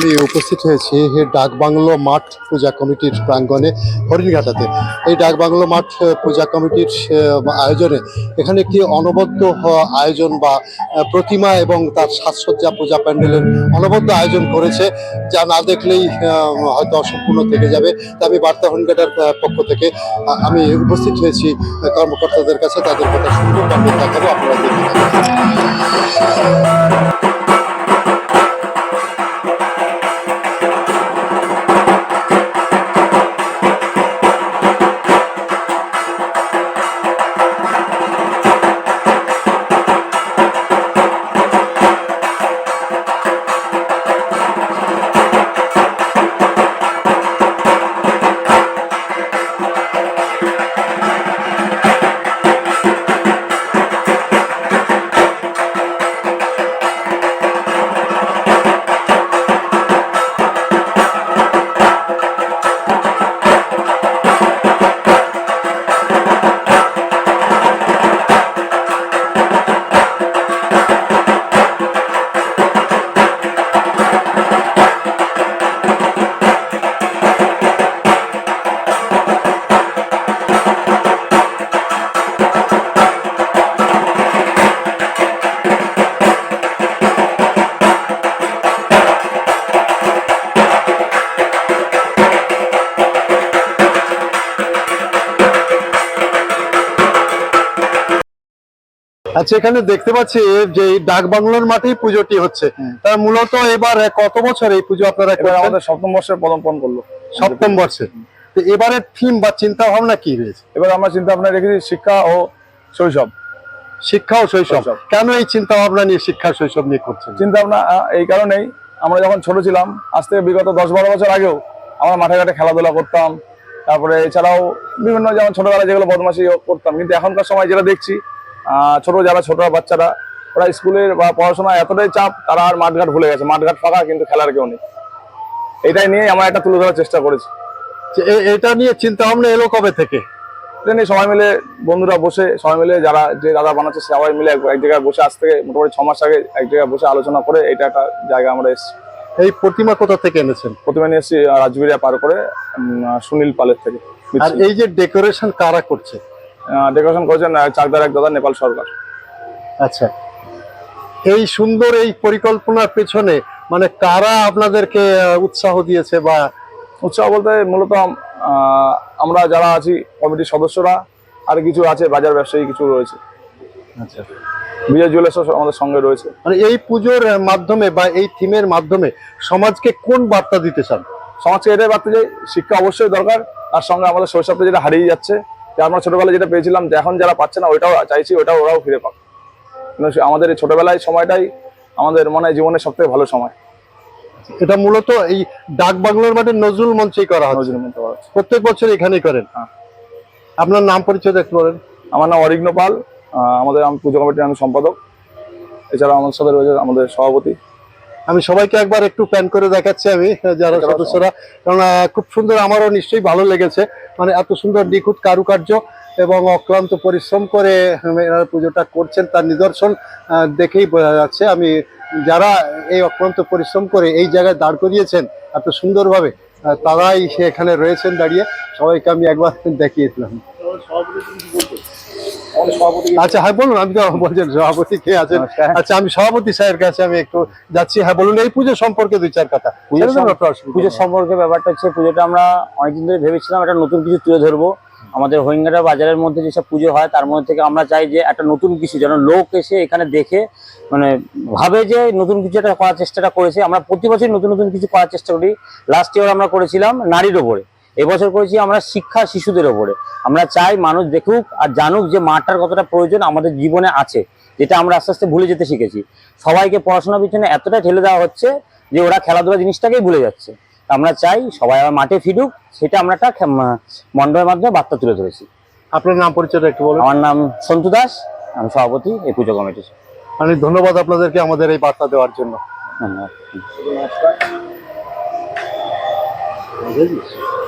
আমি উপস্থিত হয়েছি ডাকবাংলো মাঠ পূজা কমিটির প্রাঙ্গণে হরিণঘাটাতে। এই ডাকবাংলো মাঠ পূজা কমিটির আয়োজনে এখানে একটি অনবদ্য আয়োজন বা প্রতিমা এবং তার সাজসজ্জা পূজা প্যান্ডেলের অনবদ্য আয়োজন করেছে, যা না দেখলেই হয়তো অসম্পূর্ণ থেকে যাবে। তাই আমি বার্তা হরিণঘাটার পক্ষ থেকে আমি উপস্থিত হয়েছি কর্মকর্তাদের কাছে। তাদের কথা সুন্দর দেখাবো, আপনারা দেখে আচ্ছা এখানে দেখতে পাচ্ছি যে এই ডাক বাংলোর মাঠেই পুজোটি হচ্ছে। তার মূলত এবার কত বছর এই পুজো আপনারা আমাদের সপ্তম বর্ষের পদমপণ করল। সপ্তম বর্ষে। তো এবারের থিম বা চিন্তা ভাবনা কি রয়েছে? এবার আমরা চিন্তা ভাবনা রেখেছি শিক্ষা ও শৈশব। শিক্ষা ও শৈশব। কেন এই চিন্তা ভাবনা নিয়ে শিক্ষা শৈশব নিয়ে করছেন? চিন্তা ভাবনা এই কারণেই আমরা যখন ছোট ছিলাম আজ থেকে বিগত দশ বারো বছর আগেও আমরা মাঠে ঘাটে খেলাধুলা করতাম। তারপরে এছাড়াও বিভিন্ন যেমন ছোটবেলায় যেগুলো বদমাশি করতাম কিন্তু এখনকার সময় যেটা দেখছি ছোট যারা ছোট বাচ্চারা ওরা স্কুলের বা পড়াশোনা এতটাই চাপ তারা আর মাঠঘাট ভুলে গেছে। মাঠঘাট ফাঁকা কিন্তু খেলার কেউ নেই। এটাই নিয়ে আমরা একটা তুলে ধরার চেষ্টা করেছি। এটা নিয়ে চিন্তা ভাবনা এলো কবে থেকে? এটা নিয়ে সবাই মিলে বন্ধুরা বসে সবাই মিলে যারা যে দাদা বানাচ্ছে সবাই মিলে এক জায়গায় বসে আজ থেকে মোটামুটি ছ মাস আগে এক জায়গায় বসে আলোচনা করে এটা একটা জায়গা আমরা এসেছি। এই প্রতিমা কোথা থেকে এনেছেন? প্রতিমা নিয়ে এসেছি আহ, রাজবিড়িয়া পার করে সুনীল পালের থেকে। আর এই যে ডেকোরেশন কারা করছে? ডেকোরেশন করেছেন চাকদার এক দাদা নেপাল সরকার। আচ্ছা। এই সুন্দর এই পরিকল্পনার পেছনে মানে কারা আপনাদেরকে উৎসাহ দিয়েছে বা উৎসাহ বলতে মূলত আমরা যারা আছি কমিটির সদস্যরা আর কিছু আছে বাজার ব্যবসায়ী কিছু রয়েছে। আচ্ছা। বিজয় জুয়েলার্সও আমাদের সঙ্গে রয়েছে। মানে এই পুজোর মাধ্যমে বা এই থিমের মাধ্যমে সমাজকে কোন বার্তা দিতে চান? সমাজকে এটাই বার্তা চাই শিক্ষা অবশ্যই দরকার। তার সঙ্গে আমাদের শৈশবটা যেটা হারিয়ে যাচ্ছে যে আমরা ছোটবেলায় যেটা পেয়েছিলাম যে এখন যারা পাচ্ছে না ওইটাও চাইছি ওটাও ওরাও ফিরে পাক। আমাদের এই ছোটবেলায় সময়টাই আমাদের মনে হয় জীবনের সব থেকে ভালো সময়। এটা মূলত এই ডাক বাংলার মাঠে নজরুল মঞ্চেই করা হয় নজরুল করা প্রত্যেক বছর এখানেই করেন। হ্যাঁ। আপনার নাম পরিচয় দেখতে বলেন। আমার নাম অরিগ্ন পাল আমাদের আমি পুজো কমিটির আমি সম্পাদক। এছাড়া আমার সাথে রয়েছে আমাদের সভাপতি। আমি সবাইকে একবার একটু প্যান করে দেখাচ্ছি আমি যারা সদস্যরা। কারণ খুব সুন্দর আমারও নিশ্চয়ই ভালো লেগেছে। মানে এত সুন্দর নিখুঁত কারুকার্য এবং অক্লান্ত পরিশ্রম করে এনারা পুজোটা করছেন তার নিদর্শন দেখেই বোঝা যাচ্ছে। আমি যারা এই অক্লান্ত পরিশ্রম করে এই জায়গায় দাঁড় করিয়েছেন এত সুন্দরভাবে তারাই এখানে রয়েছেন দাঁড়িয়ে। সবাইকে আমি একবার দেখিয়েছিলাম। আচ্ছা হ্যাঁ বলুন আমি তো বলছেন সভাপতি কে আছেন। আচ্ছা আমি সভাপতি স্যারের কাছে আমি একটু যাচ্ছি। হ্যাঁ বলুন এই পুজো সম্পর্কে দুই চার কথা। পুজোর সম্পর্কে ব্যাপারটা হচ্ছে পুজোটা আমরা অনেকদিন ধরে ভেবেছিলাম একটা নতুন কিছু তুলে ধরবো। আমাদের হরিঙ্গাটা বাজারের মধ্যে যেসব পুজো হয় তার মধ্যে থেকে আমরা চাই যে একটা নতুন কিছু যেন লোক এসে এখানে দেখে মানে ভাবে যে নতুন কিছু একটা করার চেষ্টাটা করেছে। আমরা প্রতি বছর নতুন নতুন কিছু করার চেষ্টা করি। লাস্ট ইয়ার আমরা করেছিলাম নারীর ওপরে। এবছর করেছি আমরা শিক্ষা শিশুদের ওপরে। আমরা চাই মানুষ দেখুক আর জানুক যে মাঠটার কতটা প্রয়োজন আমাদের জীবনে আছে যেটা আমরা আস্তে আস্তে ভুলে যেতে শিখেছি। সবাইকে পড়াশোনার পিছনে এতটা ঠেলে দেওয়া হচ্ছে যে ওরা খেলাধুলা জিনিসটাকেই ভুলে যাচ্ছে। আমরা চাই সবাই আবার মাঠে ফিরুক সেটা আমরা একটা খে- মা- মণ্ডপের মাধ্যমে বার্তা তুলে ধরেছি। আপনার নাম পরিচয়টা একটু বলুন। আমার নাম সন্তু দাস আমি সভাপতি এই পুজো কমিটির। অনেক ধন্যবাদ আপনাদেরকে আমাদের এই বার্তা দেওয়ার জন্য। ধন্যবাদ।